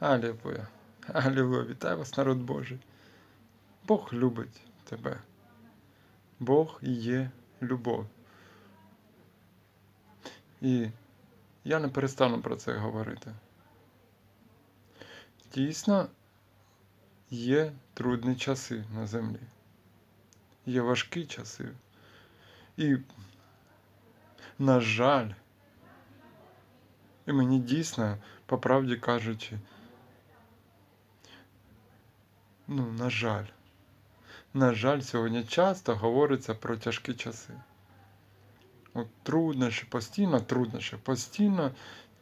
Алілуя. Алілуя. Вітаю вас, народ Божий. Бог любить тебе. Бог є любов. І я не перестану про це говорити. Дійсно, є трудні часи на землі. Є важкі часи. І, на жаль, і мені дійсно, по правді кажучи, ну, на жаль, на жаль, сьогодні часто говориться про тяжкі часи. От труднощі, постійно труднощі, постійно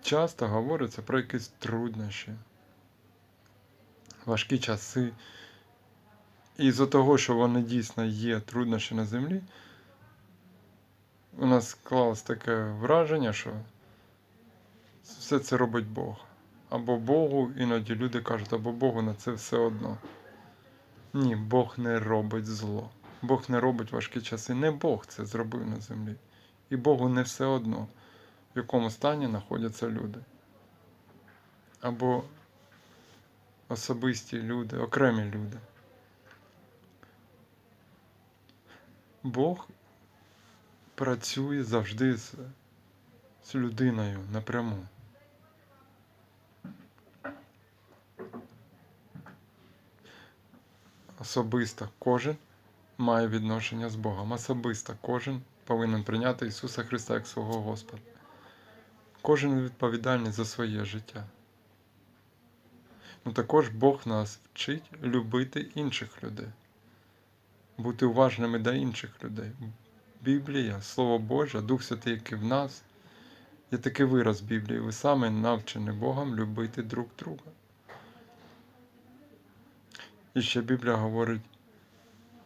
часто говориться про якісь труднощі, важкі часи. І з-за того, що вони дійсно є труднощі на землі, у нас склалось таке враження, що все це робить Бог. Або Богу, іноді люди кажуть, або Богу на це все одно. Ні, Бог не робить зло. Бог не робить важкі часи. Не Бог це зробив на землі. І Богу не все одно, в якому стані знаходяться люди. Або особисті люди, окремі люди. Бог працює завжди з, з людиною напряму. Особисто кожен має відношення з Богом. Особисто кожен повинен прийняти Ісуса Христа як свого Господа. Кожен відповідальний за своє життя. Ну також Бог нас вчить любити інших людей, бути уважними до інших людей. Біблія, Слово Боже, Дух Святий, який в нас, є такий вираз Біблії. Ви саме навчені Богом любити друг друга. І ще Біблія говорить: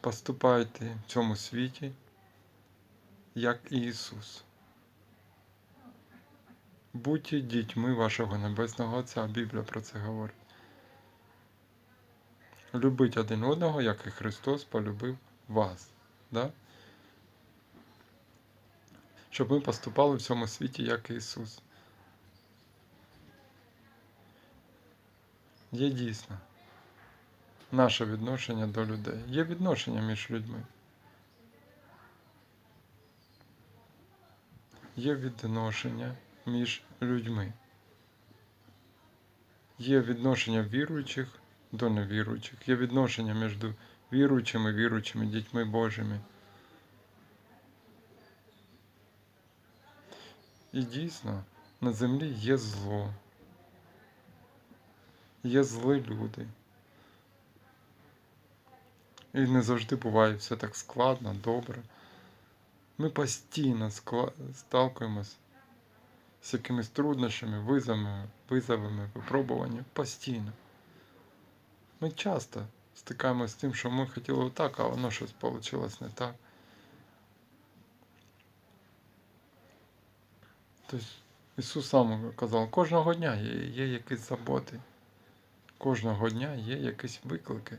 поступайте в цьому світі, як Ісус. Будьте дітьми вашого Небесного Отця. Біблія про це говорить. Любіть один одного, як і Христос полюбив вас. Да? Щоб ми поступали в цьому світі, як Ісус. Є дійсно наше відношення до людей. Є відношення між людьми. Є відношення між людьми. Є відношення віруючих до невіруючих. Є відношення між віруючими віруючими дітьми Божими. І дійсно на землі є зло. Є злі люди. І не завжди буває все так складно, добре. Ми постійно сталкуємось з якимись труднощами, визовами, визовами, випробуваннями. Постійно. Ми часто стикаємося з тим, що ми хотіли отак, а воно щось вийшло не так. Тобто Ісус сам казав, кожного дня є, є якісь заботи, кожного дня є якісь виклики.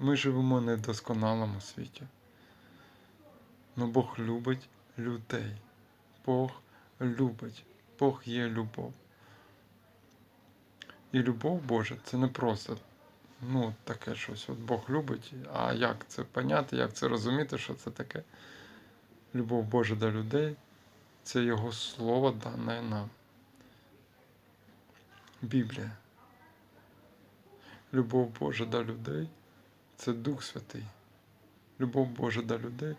Ми живемо не в досконалому світі. Но Бог любить людей. Бог любить. Бог є любов. І любов Божа це не просто ну, таке щось. От Бог любить. А як це поняти, як це розуміти, що це таке? Любов Божа до людей це Його слово дане нам. Біблія. Любов Божа до людей це Дух Святий. Любов Божа до людей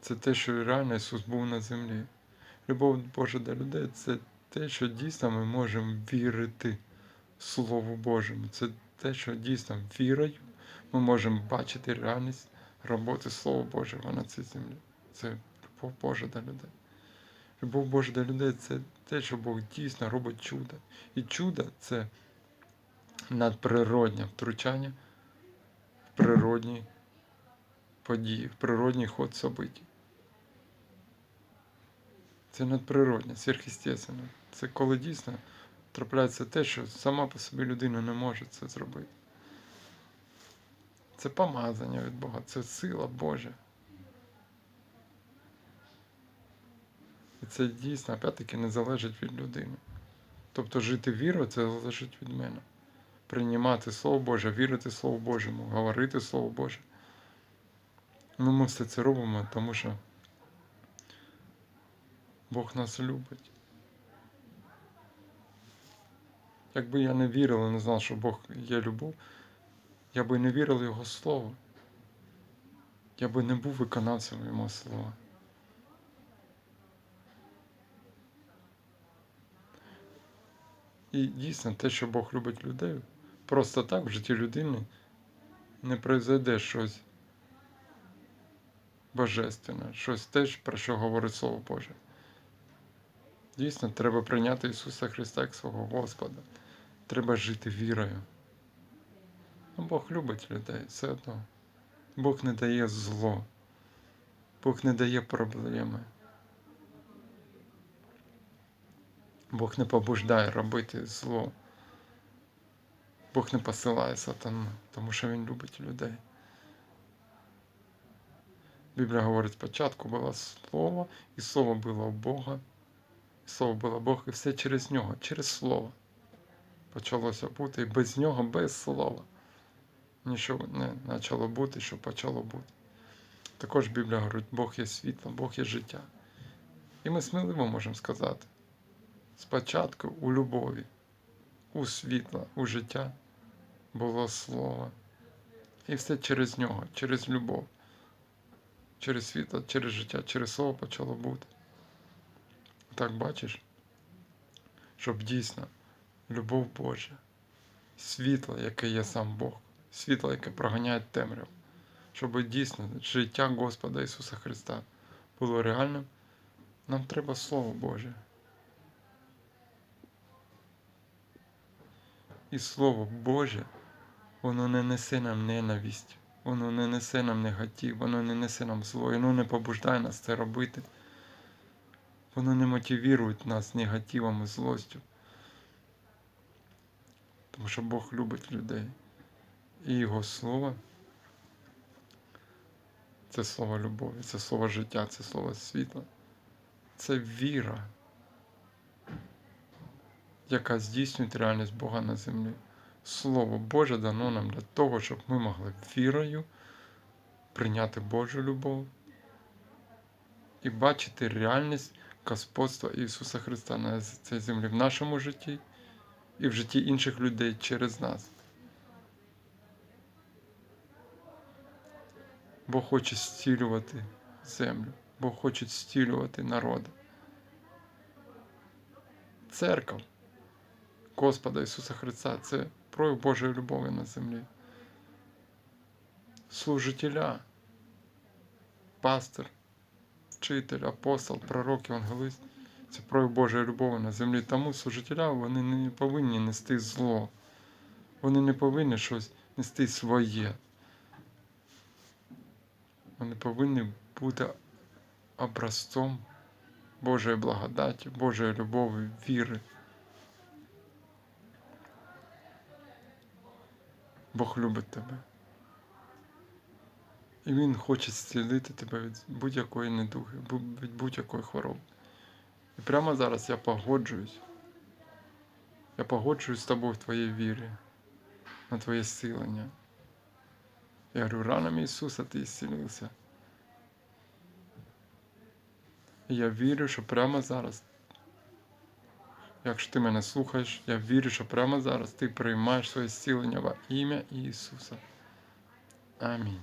це те, що реально Ісус був на землі. Любов Божа до людей це те, що дійсно ми можемо вірити Слову Божому. Це те, що дійсно вірою ми можемо бачити реальність роботи Слова Божого на цій землі. Це любов Божа до людей. Любов Божа до людей це те, що Бог дійсно робить чудо. І чудо це надприроднє втручання природні події, в природній ход событий. Це надприродне, сверхъестественне. Це коли дійсно трапляється те, що сама по собі людина не може це зробити. Це помазання від Бога, це сила Божа. І це дійсно, опять-таки, не залежить від людини. Тобто жити вірою це залежить від мене. Приймати Слово Боже, вірити Слову Божому, говорити Слово Боже. Ну, ми все це робимо, тому що Бог нас любить. Якби я не вірив і не знав, що Бог є любов, я би не вірив Його Слово. Я би не був виконавцем Його слова. І дійсно те, що Бог любить людей, просто так в житті людини не произойде щось божественне, щось те, про що говорить Слово Боже. Дійсно, треба прийняти Ісуса Христа як свого Господа. Треба жити вірою. Ну, Бог любить людей, все одно. Бог не дає зло, Бог не дає проблеми. Бог не побуждає робити зло. Бог не посилає сатану, тому що Він любить людей. Біблія говорить, спочатку було слово, і слово було у Бога, і слово було Бог, і все через нього, через слово. Почалося бути, і без нього, без слова. Нічого не почало бути, що почало бути. Також Біблія говорить, Бог є світло, Бог є життя. І ми сміливо можемо сказати, спочатку у любові, у світла, у життя було слово. І все через нього, через любов, через світло, через життя, через слово почало бути. Так бачиш, щоб дійсно любов Божа, світло, яке є сам Бог, світло, яке проганяє темряву, щоб дійсно життя Господа Ісуса Христа було реальним, нам треба Слово Боже. І Слово Боже, воно не несе нам ненависть, воно не несе нам негатив, воно не несе нам зло, воно не побуждає нас це робити. Воно не мотивує нас негативом і злостю. Тому що Бог любить людей. І Його слово це слово любові, це слово життя, це слово світла, це віра, яка здійснює реальність Бога на землі. Слово Боже дано нам для того, щоб ми могли вірою прийняти Божу любов і бачити реальність господства Ісуса Христа на цій землі в нашому житті і в житті інших людей через нас. Бог хоче зцілювати землю, Бог хоче зцілювати народи. Церква Господа Ісуса Христа це прояв Божої любові на землі. Служителя, пастир, вчитель, апостол, пророк, евангелист це прояв Божої любові на землі. Тому служителя вони не повинні нести зло. Вони не повинні щось нести своє. Вони повинні бути образцом Божої благодаті, Божої любові, віри. Бог любить тебе. І Він хоче зцілити тебе від будь-якої недуги, від будь-якої хвороби. І прямо зараз я погоджуюсь. Я погоджуюсь з тобою в твоїй вірі, на твоє зцілення. Я говорю, ранами Ісуса ти зцілився. І я вірю, що прямо зараз, якщо ти мене слухаєш, я вірю, що прямо зараз ти приймаєш своє зцілення во ім'я Ісуса. Амінь.